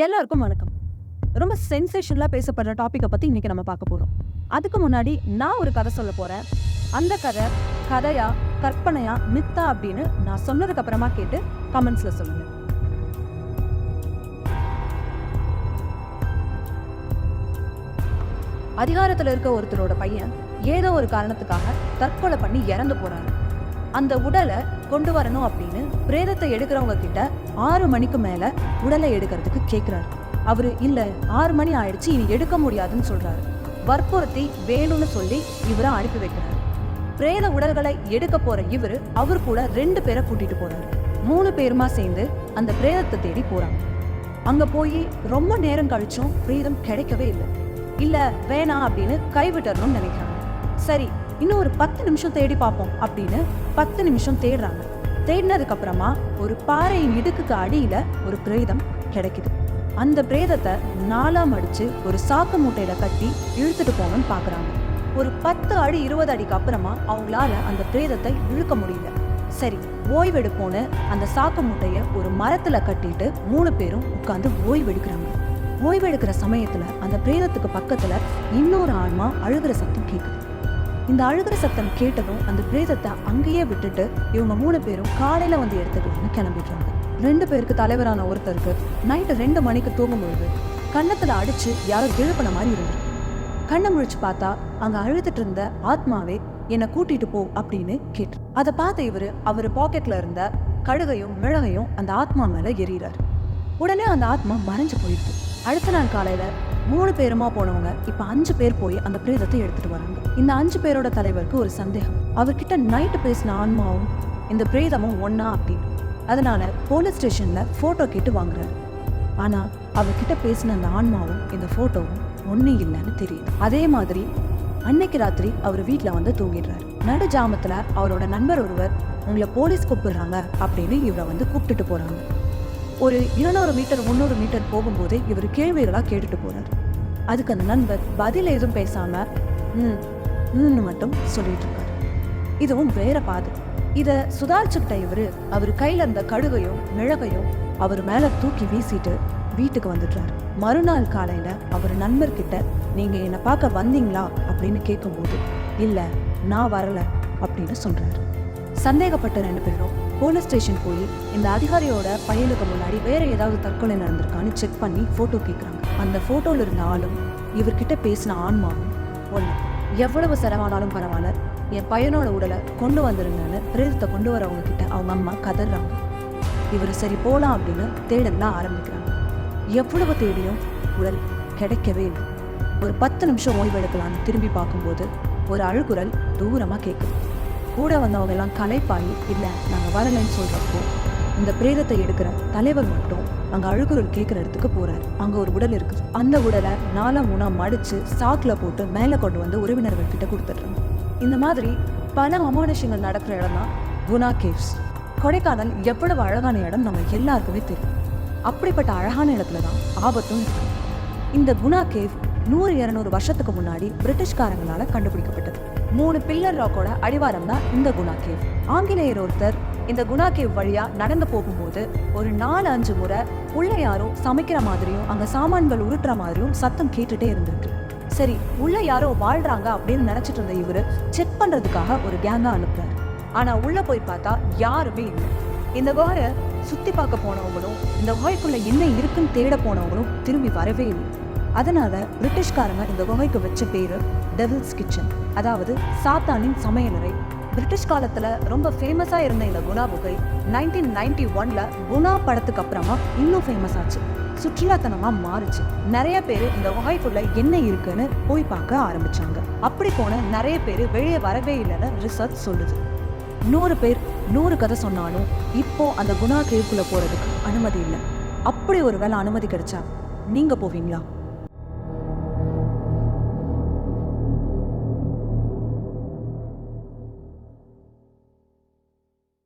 எல்லாருக்கும் வணக்கம். ரொம்ப சென்சேஷனலாக பேசப்படுற டாப்பிக்கை பற்றி இன்னைக்கு நம்ம பார்க்க போகிறோம் அதுக்கு முன்னாடி நான் ஒரு கதை சொல்ல போகிறேன் அந்த கதை கதையா கற்பனையா மித்தா அப்படின்னு நான் சொன்னதுக்கு அப்புறமா கேட்டு கமெண்ட்ஸில் சொல்லுங்கள் அதிகாரத்தில் இருக்க ஒருத்தரோட பையன் ஏதோ ஒரு காரணத்துக்காக தற்கொலை பண்ணி இறந்து போறாரு. அந்த உடலை கொண்டு வரணும் அப்படின்னு பிரேதத்தை எடுக்கிறவங்க கிட்ட ஆறு மணிக்கு மேல உடலை எடுக்கிறதுக்கு கேட்குறாரு அவரு இல்ல ஆறு மணி ஆயிடுச்சு இனி எடுக்க முடியாதுன்னு சொல்றாரு. வற்புறுத்தி வேணும்னு சொல்லி இவரை அனுப்பி வைக்கிறாரு. பிரேத உடல்களை எடுக்க போற இவரு அவர் கூட ரெண்டு பேரை கூட்டிட்டு போறாரு. மூணு பேருமா சேர்ந்து அந்த பிரேதத்தை தேடி போறாங்க. அங்க போய் ரொம்ப நேரம் கழிச்சும் பிரேதம் கிடைக்கவே இல்லை. இல்ல வேணாம் அப்படின்னு கைவிட்டறணும்னு நினைக்கிறாங்க. சரி இன்னும் ஒரு பத்து நிமிஷம் தேடி பார்ப்போம் அப்படின்னு பத்து நிமிஷம் தேடுறாங்க. தேடினதுக்கு அப்புறமா ஒரு பாறையின் இடுக்குக்கு அடியில ஒரு பிரேதம் கிடைக்குது. அந்த பிரேதத்தை நாலாம் அடிச்சு ஒரு சாக்கு மூட்டையில கட்டி இழுத்துட்டு போகணும்னு பார்க்குறாங்க ஒரு பத்து அடி இருபது அடிக்கு அப்புறமா அவங்களால அந்த பிரேதத்தை இழுக்க முடியல. சரி ஓய்வெடுப்போன்னு அந்த சாக்கு மூட்டையை ஒரு மரத்துல கட்டிட்டு மூணு பேரும் உட்காந்து ஓய்வெடுக்கிறாங்க. ஓய்வெடுக்கிற சமயத்துல அந்த பிரேதத்துக்கு பக்கத்துல இன்னொரு ஆன்மா அழுகிற சத்தம் கேட்குது இந்த அழுகிற சத்தம் கேட்டதும் அந்த பிரேதத்தை அங்கேயே விட்டுட்டு இவங்க மூணு பேரும் காலையில வந்து எடுத்துக்கலாம்னு கிளம்பிடுறாங்க. ரெண்டு பேருக்கு தலைவரான ஒருத்தருக்கு நைட்டு ரெண்டு மணிக்கு தூங்கும்பொழுது கன்னத்துல அடிச்சு யாரோ எழுப்பின மாதிரி இருந்தது. கண்ணை முழிச்சு பார்த்தா அங்க அழுதுட்டு இருந்த ஆத்மாவே என்னை கூட்டிட்டு போ அப்படின்னு கேட்டு. அதை பார்த்த இவரு அவர் பாக்கெட்ல இருந்த கழுகையும் மிளகையும் அந்த ஆத்மா மேல எறிகிறார். உடனே அந்த ஆத்மா மறைஞ்சு போயிடுது. அடுத்த நாள் காலையில மூணு பேருமா போனவங்க இப்ப அஞ்சு பேர் போய் அந்த பிரேதத்தை எடுத்துட்டு வராங்க. இந்த அஞ்சு பேரோட தலைவருக்கு ஒரு சந்தேகம். அவர்கிட்ட நைட்டு பேசின ஆன்மாவும் இந்த பிரேதமும் ஒன்னா அப்படின்னு. அதனால போலீஸ் ஸ்டேஷன்ல போட்டோ கேட்டு வாங்குறாரு. ஆனா அவர்கிட்ட பேசின அந்த ஆன்மாவும் இந்த போட்டோவும் ஒண்ணு இல்லைன்னு தெரியுது. அதே மாதிரி அன்னைக்கு ராத்திரி அவர் வீட்டுல வந்து தூங்கிடுறாரு. நடு ஜாமத்துல அவரோட நண்பர் ஒருவர் உங்களை போலீஸ் கூப்பிடுறாங்க அப்படின்னு இவரை வந்து கூப்பிட்டுட்டு போறாங்க. ஒரு இருநூறு மீட்டர் முந்நூறு மீட்டர் போகும்போது இவர் கேள்விகளாக கேட்டுட்டு போறாரு. அதுக்கு அந்த நண்பர் பதில் எதுவும் பேசாம ம் ம்னு மட்டும் சொல்லிட்டு இருக்காரு. இதுவும் வேற பாதை. இதை சுதாரிச்சுக்கிட்ட இவரு அவர் கையில் இருந்த கடுகையும் மிளகையும் அவர் மேலே தூக்கி வீசிட்டு வீட்டுக்கு வந்துடுறாரு. மறுநாள் காலையில் அவர் நண்பர்கிட்ட நீங்கள் என்னை பார்க்க வந்தீங்களா? அப்படின்னு கேட்கும்போது இல்லை நான் வரலை அப்படின்னு சொல்கிறாரு சந்தேகப்பட்ட ரெண்டு பேரும் போலீஸ் ஸ்டேஷன் போய் இந்த அதிகாரியோட பையனுக்கு முன்னாடி வேற ஏதாவது தற்கொலை நடந்திருக்கான்னு செக் பண்ணி போட்டோ கேட்குறாங்க அந்த ஃபோட்டோவில் இருந்த ஆளும் இவர்கிட்ட பேசின ஆன்மாவும் ஒன்று எவ்வளவு செலவானாலும் பரவாயில்ல. என் பையனோட உடலை கொண்டு வந்துருங்கன்னு பிரேதத்தை கொண்டு வரவங்க கிட்ட அவங்க அம்மா கதறாங்க. இவர் சரி போகலாம் அப்படின்னு தேடலாம் ஆரம்பிக்கிறாங்க. எவ்வளவு தேடியும் உடல் கிடைக்கவே இல்லை. ஒரு பத்து நிமிஷம் ஓய்வு எடுக்கலாம்னு திரும்பி பார்க்கும்போது ஒரு அழுகுரல் தூரமா கேட்குது கூட வந்தவங்க எல்லாம் களைப்பாயி இல்லை நாங்கள் வரலைன்னு சொல்கிறப்போ இந்த பிரேதத்தை எடுக்கிற தலைவர் மட்டும் அங்க அழுகுரல் கேட்குற இடத்துக்கு போகிறார் அங்கே ஒரு உடல் இருக்குது அந்த உடலை நாலா மூணா மடிச்சு சாக்கில் போட்டு மேலே கொண்டு வந்து உறவினர்கள் கிட்ட கொடுத்துட்றாங்க. இந்த மாதிரி பல அமானுஷங்கள் நடக்கிற இடம் தான் குணா கேவ்ஸ். கொடைக்கானல் எவ்வளவு அழகான இடம் நம்ம எல்லாருக்குமே தெரியும். அப்படிப்பட்ட அழகான இடத்துல தான் ஆபத்தும் இருக்கு. இந்த குணா கேவ் நூறு இரநூறு வருஷத்துக்கு முன்னாடி பிரிட்டிஷ்காரங்களால கண்டுபிடிக்கப்பட்டது. மூணு பில்லர் ராக்கோட அடிவாரம் தான் இந்த குணா கேவ் ஆங்கிலேயர் ஒருத்தர் இந்த குணா கேவ் வழியா நடந்து போகும்போது ஒரு நாலு அஞ்சு முறை உள்ள யாரோ சமைக்கிற மாதிரியும் அங்க சாமான்கள் உருட்டுற மாதிரியும் சத்தம் கேட்டுட்டே இருந்திருக்கு. சரி உள்ள யாரோ வாழ்றாங்க அப்படின்னு நினைச்சிட்டு இருந்த இவரு செக் பண்றதுக்காக ஒரு கேங்கா அனுப்புறாரு. ஆனா உள்ள போய் பார்த்தா யாருமே இல்லை. இந்த குகையை சுத்தி பார்க்க போனவங்களும் இந்த குகைக்குள்ள என்ன இருக்குன்னு தேட போனவங்களும் திரும்பி வரவே இல்லை. அதனால பிரிட்டிஷ்காரங்க இந்த குகைக்கு வச்ச பேரு டெவில்ஸ் கிச்சன் அதாவது சாத்தானின் சமையலறை பிரிட்டிஷ் காலத்தில் ரொம்ப ஃபேமஸாக இருந்த இந்த குணா குகை நைன்டீன் நைன்டி ஒன்ல குணா படத்துக்கு அப்புறமா இன்னும் ஃபேமஸ் ஆச்சு. சுற்றுலாத்தனமாக மாறுச்சு. நிறைய பேர் இந்த குகைக்குள்ள என்ன இருக்குன்னு போய் பார்க்க ஆரம்பிச்சாங்க. அப்படி போன நிறைய பேர் வெளியே வரவே இல்லைன்னு ரிசர்ச் சொல்லுது. நூறு பேர் நூறு கதை சொன்னாலும் இப்போ அந்த குணா கேவுக்குள்ளே போகிறதுக்கு அனுமதி இல்லை. அப்படி ஒரு வேளை அனுமதி கிடைச்சா நீங்கள் போவீங்களா?